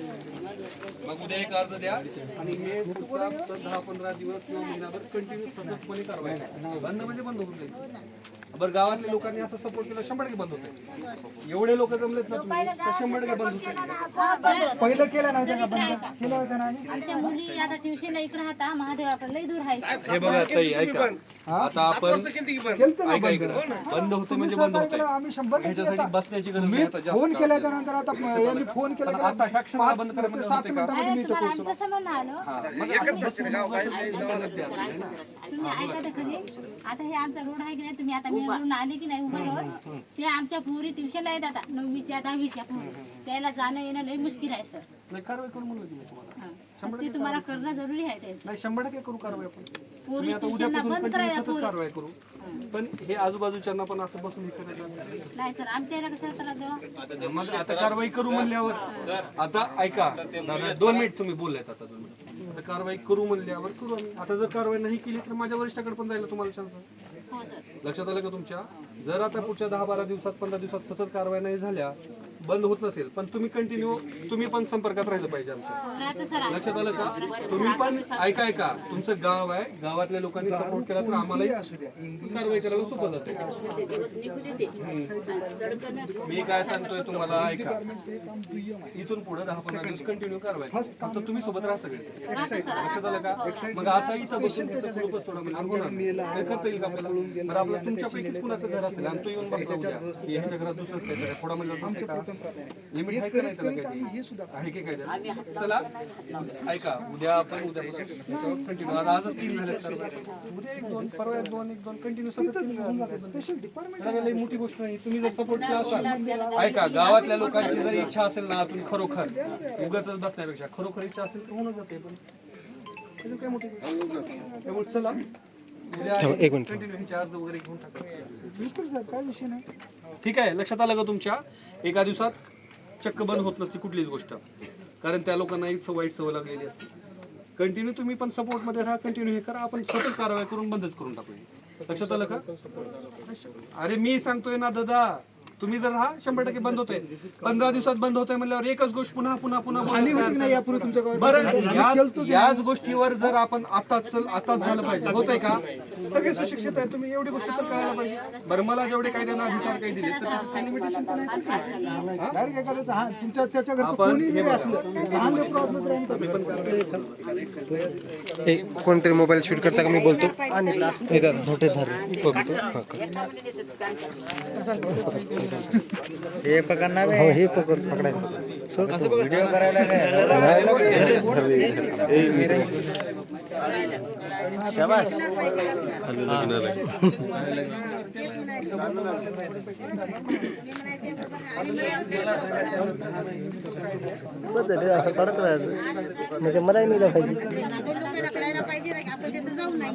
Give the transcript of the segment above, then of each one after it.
मग उद्या एक अर्ज द्या आणि हे दहा पंधरा दिवस किंवा महिनाभर कंटिन्यू सततपणे कारवाई करा. बंद म्हणजे बंद होऊन जाईल बरं गावातल्या लोकांनी असं सपोर्ट केला शंभर टक्के बंद होते एवढे लोक जमलेत ना तुम्ही तर शंभर टक्के बंद होते पहिलं केलं नव्हतं का बंद. केलं होतं ना आम्ही आमच्या मुली आता ट्युशनला इकडे राहता महादेव आपलं लई दूर आहे. हे बघा ताई ऐका. आता आपण केलं ना ऐका इकडं बंद. होते म्हणजे बंद होते केलं आम्ही शंभर टक्के ह्याच्यासाठी बसण्याची गरज नाही आता जास्त फोन केल्याच्यानंतर आता यांनी फोन केला पण आता ह्या क्षणाला बंद करा म्हणजे सात होते? मिनिटामध्ये मी तुम्हाला आम्ही म्हणणं आलो. हा. तुम्ही ऐका तर खरी आता हे आमचा रोड आहे की नाही तुम्ही आता मिळून आले की नाही उभा रोड ते आमच्या पोरी ट्युशनला येत आता नववीच्या दहावीच्या पोरी. त्याला जाणं येणं लई मुश्किल आहे सर. नाही कारवाई करू म्हणलं की मी तुम्हाला. हा. ते तुम्हाला करणं जरुरी आहे त्याचं नाही शंभर टक्के करू कारवाई आपण. पोरी मी आता ट्युशनला उद्यापासून बंद continue करायला सतत पोरी. कारवाई करू. पण हे आजूबाजूच्यांना पण असं बसून हे करायचं नाही सर कसं त्रास देवा मग आता कारवाई करू म्हणल्यावर. आता ऐका दादा दोन मिनिट तुम्ही बोललात आता दोन मिनिट. आता कारवाई करू म्हणल्यावर करू आम्ही. आता जर कारवाई नाही केली तर माझ्या वरिष्ठाकडे पण जायला तुम्हाला चान्स आहे. हो, लक्षात आलं का तुमच्या? जर आता पुढच्या दहा बारा दिवसात पंधरा दिवसात सतत कारवाई नाही झाल्या बंद होत नसेल पण तुम्ही कंटिन्यू तुम्ही पण संपर्कात राहिलं पाहिजे आमच्या. लक्षात आलं का? तुम्ही पण ऐका ऐका. तुमचं गाव आहे गावातल्या लोकांनी सपोर्ट केला तर आम्हालाही कारवाई करायला सोपं जाते. मी काय सांगतोय तुम्हाला ऐका. इथून पुढे दहा पंधरा दिवस कंटिन्यू कारवाई. फक्त तुम्ही सोबत राहा सगळे. लक्षात आलं का? मग आता इथं बसून तिथं खूपच थोडं म्हणजे होणार काय करता येईल का आपल्याला? आपलं तुमच्यापैकी कुणाचं घर असेल? आणि तो येऊन बसला उद्या. की ह्याच्या घरात दुसरंच काय थोडा म्हणजे चला. ऐका उद्या आपण उद्या कंटिन्यू आजच तीन झाले तर उद्या एक दोन परवा एक दोन एक दोन कंटिन्यू स्पेशल डिपार्टमेंट मोठी गोष्ट नाही. तुम्ही जर सपोर्ट केला असाल. ऐका गावातल्या लोकांची जर इच्छा असेल ना तुम्ही खरोखर उगाच बसण्यापेक्षा खरोखर इच्छा असेल तर होऊन जाते पण त्याच्यात काय कंटिन्यू वगैरे घेऊन टाका. बिलकुल सर काय विषय नाही. ठीक आहे लक्षात आलं का तुमच्या? एका दिवसात चक्क बंद होत नसते कुठलीच गोष्ट. कारण त्या लोकांना एक वाईट सवय लागलेली असते. कंटिन्यू तुम्ही पण सपोर्टमध्ये राहा कंटिन्यू हे करा. आपण सतत कारवाई करून बंदच करून टाकूया. लक्षात आलं का? अरे मी सांगतोय ना दादा. तुम्ही जर हा शंभर टक्के बंद होतोय पंधरा दिवसात बंद होतोय म्हणल्यावर एकच गोष्ट पुन्हा पुन्हा पुन्हा बरं याच याच गोष्टीवर जर आपण आताच चल आताच झालं पाहिजे. होतंय का? सगळे सुशिक्षित आहे तुम्ही एवढी गोष्ट तर करायला पाहिजे. बरं मला जेवढे कायद्यानं अधिकार काही दिले तर हा? तुमच्या त्याच्या घरचं कोणी जरी असलं लहान लेकरं असलं तरी आम्ही तसं हे कोणतरी मोबाईल शूट करता का? मी बोलतो. दादा छोटे धर बघतो हा, पकडणार हो हे पकड पकडायला. व्हिडिओ करायला असं पडत राहायचं म्हणजे मलाही नाही पाहिजे कळायला पाहिजे ना की आपण तिथं जाऊ नाही.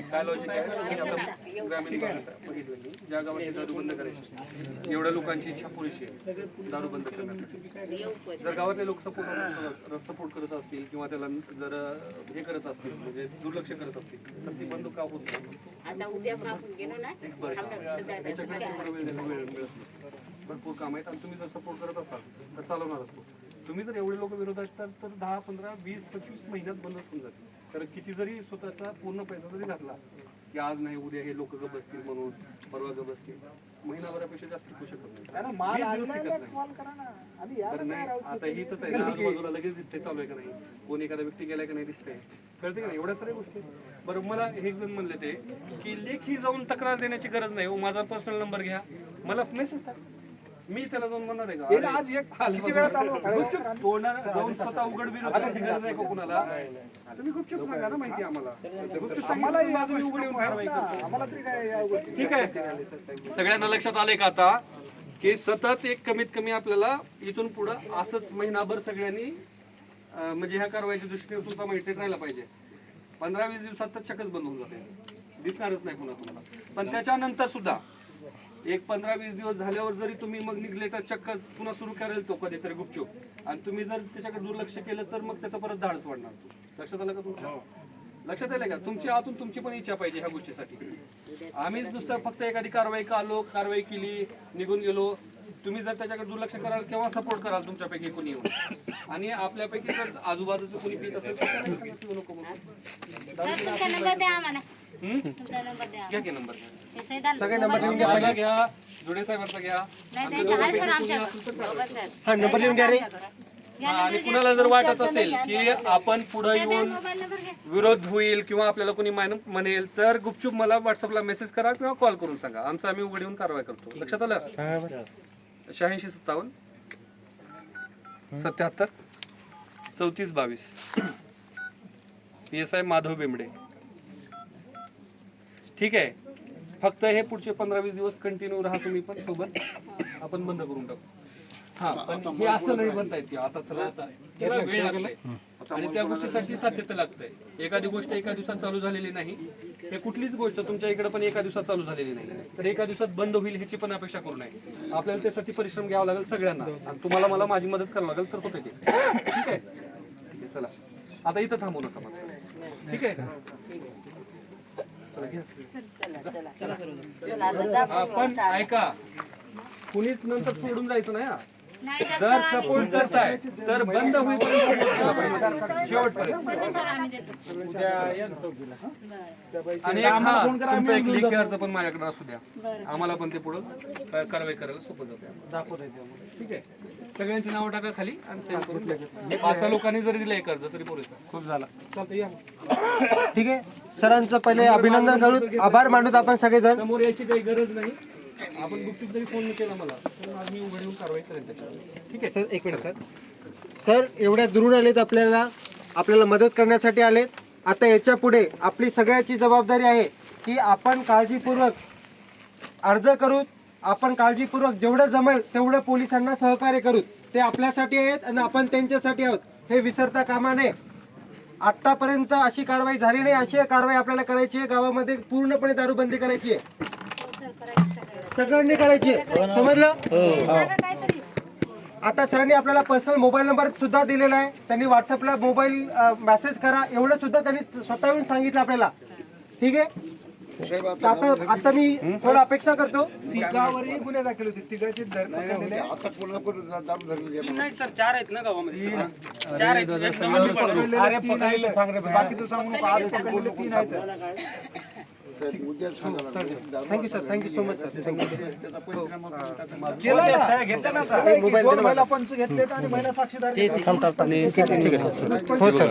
काय आहे? ग्रामीण भागात बघितलं. ज्या गावात दारू बंद करायची एवढ्या लोकांची इच्छा पुरेशी आहे दारू बंद करण्यासाठी जर गावातले लोक सपोर्ट सपोर्ट करत असतील किंवा त्याला जर हे करत असतील म्हणजे दुर्लक्ष करत असतील तर ती बंद का होत वेळ मिळत भरपूर काम आहेत आणि तुम्ही जर सपोर्ट करत असाल तर चालवणार असतो तुम्ही जर एवढे लोक विरोध असतात तर दहा पंधरा वीस पंचवीस महिन्यात बंदच होऊन जातील कारण किती जरी स्वतःचा पूर्ण पैसा जरी घातला की आज नाही उद्या हे लोक गप बसतील म्हणून परवा गप बसतील महिनाभरापेक्षा जास्त टिकू शकत नाही. माल वीस दिवस टिकत आणला नाही. तर आता ही तर आहे ना आजूबाजूला लगेच दिसतंय चालू आहे का नाही? कोण एखादा व्यक्ती गेलाय का नाही दिसतंय? कळते का नाही? एवढ्या साऱ्या गोष्टी. बरं मला एक जण म्हणले ते की लेखी जाऊन तक्रार देण्याची गरज नाही. हो माझा पर्सनल नंबर घ्या. मला मेसेज टाक. मी त्याला जाऊन म्हणणार आहे का? आज एक किती वेळात आलो तोंडानं जाऊन स्वतः उघड विरोध करायची गरज आहे का कुणाला? तुम्ही गुपचूप सांगा ना माहिती आम्हाला. गुपचूप माझं मी उघड येऊन कारवाई आम्हाला तरी काय ठीक आहे. सगळ्यांना लक्षात आलंय का आता? की सतत एक कमीत कमी आपल्याला इथून पुढं असंच महिनाभर सगळ्यांनी म्हणजे ह्या कारवाईच्या दृष्टीने तुमचा माइंडसेट राहिला पाहिजे. पंधरा वीस दिवसात तर चकच बंद होऊन जाते. दिसणारच नाही पुन्हा तुम्हाला. पण त्याच्यानंतर सुद्धा एक पंधरा वीस दिवस झाल्यावर जरी तुम्ही मग निघलेटर चक्क पुन्हा सुरू करेल तो कधीतरी गुपचूप. आणि तुम्ही जर त्याच्याकडे दुर्लक्ष केलं तर मग त्याचं परत धाडस वाढणार. तो लक्षात आलं का तुमच्या लक्षात आलं का? तुमच्या हातून तुमची पण इच्छा पाहिजे ह्या गोष्टीसाठी. आम्हीच नुसतं फक्त एखादी कारवाई का आलो कारवाई केली निघून गेलो तुम्ही जर त्याच्याकडे दुर्लक्ष कराल केव्हा सपोर्ट कराल तुमच्यापैकी कोणी येऊन? आणि आपल्यापैकी जर आजूबाजूचं कोणी पित असेल तर त्याला नका पिऊ नको मग. सर तुमचा नंबर द्या आम्हाला. हम्म? तुमचा नंबर द्या. घ्या की नंबर हे सैदान माझा घ्या जुडे साहेबांचा घ्या. नाही त्यांच्या आहे सर आमच्या हा नंबर लिहून द्या रे. आणि कुणाला जर वाटत असेल की आपण पुढे येऊन मोबाईल नंबर घ्या. विरोध होईल किंवा आपल्याला कोणी मान- म्हणेल तर गुपचूप मला व्हॉट्सअपला मेसेज करा किंवा कॉल करून सांगा. आमचं आम्ही उघड येऊन कारवाई करतो. लक्षात आलं? शहाऐंशी सत्तावन्न. सत्याहत्तर. चौतीस बावीस. P S I Madhav Bembde. ठीक आहे. फक्त हे पुढचे पंधरा वीस दिवस कंटिन्यू राहा तुम्ही पण सोबत. आपण बंद करून टाकू. हा पण हे असं नाही बनता येत की आता चला आता त्याला वेळ लागलाय आणि त्या गोष्टीसाठी सातत्य लागतंय. एखादी गोष्ट एका दिवसात चालू झालेली नाही. हे कुठलीच गोष्ट तुमच्या इकडे पण एका दिवसात चालू झालेली नाही. तर एका दिवसात बंद होईल ह्याची पण अपेक्षा करू नये. आपल्याला त्यासाठी परिश्रम घ्यावा लागेल सगळ्यांना. आणि तुम्हाला मला माझी मदत करावी लागेल तर होते ते. ठीक आहे? ठीक आहे चला. आता इथं थांबू नका मग ठीक आहे. हा, पण ऐका. कुणीच नंतर सोडून जायचं नाही हा. जर सपोर्ट करताय तर बंद होईपर्यंत support केला पाहिजे. शेवटपर्यंत. आणि एक हा, तुमचा एक लेखी अर्ज पण माझ्याकडे असू द्या. आम्हाला पण ते पुढं कारवाई करायला सोपं जाते. दाखवता ठीक आहे. सगळ्यांची नावं टाका खाली आणि सेव्ह करून द्या पाच सहा लोकांनी जरी दिलं एक अर्ज तरी पुरेसा खूप झाला. चालतं या. ठीक आहे. सरांचं पहिले अभिनंदन करू आभार मानूत आपण सगळेजण. समोर यायची काही गरज नाही. आपण गुपचूप जरी फोन केला मला तर आज मी उघड येऊन कारवाई करेन त्याच्यावर. ठीक आहे? सर एक मिनिट सर. सर एवढ्या दुरून आलेत आपल्याला आपल्याला मदत करण्यासाठी आलेत. आता याच्यापुढे आपली सगळ्याची जबाबदारी आहे की आपण काळजीपूर्वक अर्ज करू आपण काळजीपूर्वक जेवढं जमेल तेवढं पोलिसांना सहकार्य करू ते आपल्यासाठी आहेत आणि आपण त्यांच्यासाठी आहोत. हे विसरता कामा नये. आतापर्यंत अशी कारवाई झाली नाही. अशी कारवाई आपल्याला करायची आहे. गावामध्ये पूर्णपणे दारूबंदी करायची आहे. सगळ्यांनी करायची आहे समजलं? काहीतरी आता सरांनी आपल्याला पर्सनल मोबाईल नंबर सुद्धा दिलेला आहे. त्यांनी व्हॉट्सअपला मोबाईल मेसेज करा. एवढं सुद्धा त्यांनी स्वतःहून सांगितलं आपल्याला. ठीक आहे? आता आता मी थोडं अपेक्षा करतो. तिघावरही गुन्हे दाखल होते. तिघाचे पकडलेले आहे. नाही सर चार आहेत ना गावामध्ये चार आहेत बाकीचं सांगू नको. आज पकडलेले तीन आहेत. Thank you sir thank you so much sir thank you केलं ना. दोन महिला पंच घेतलेत आणि महिला साक्षीदार. हो सर.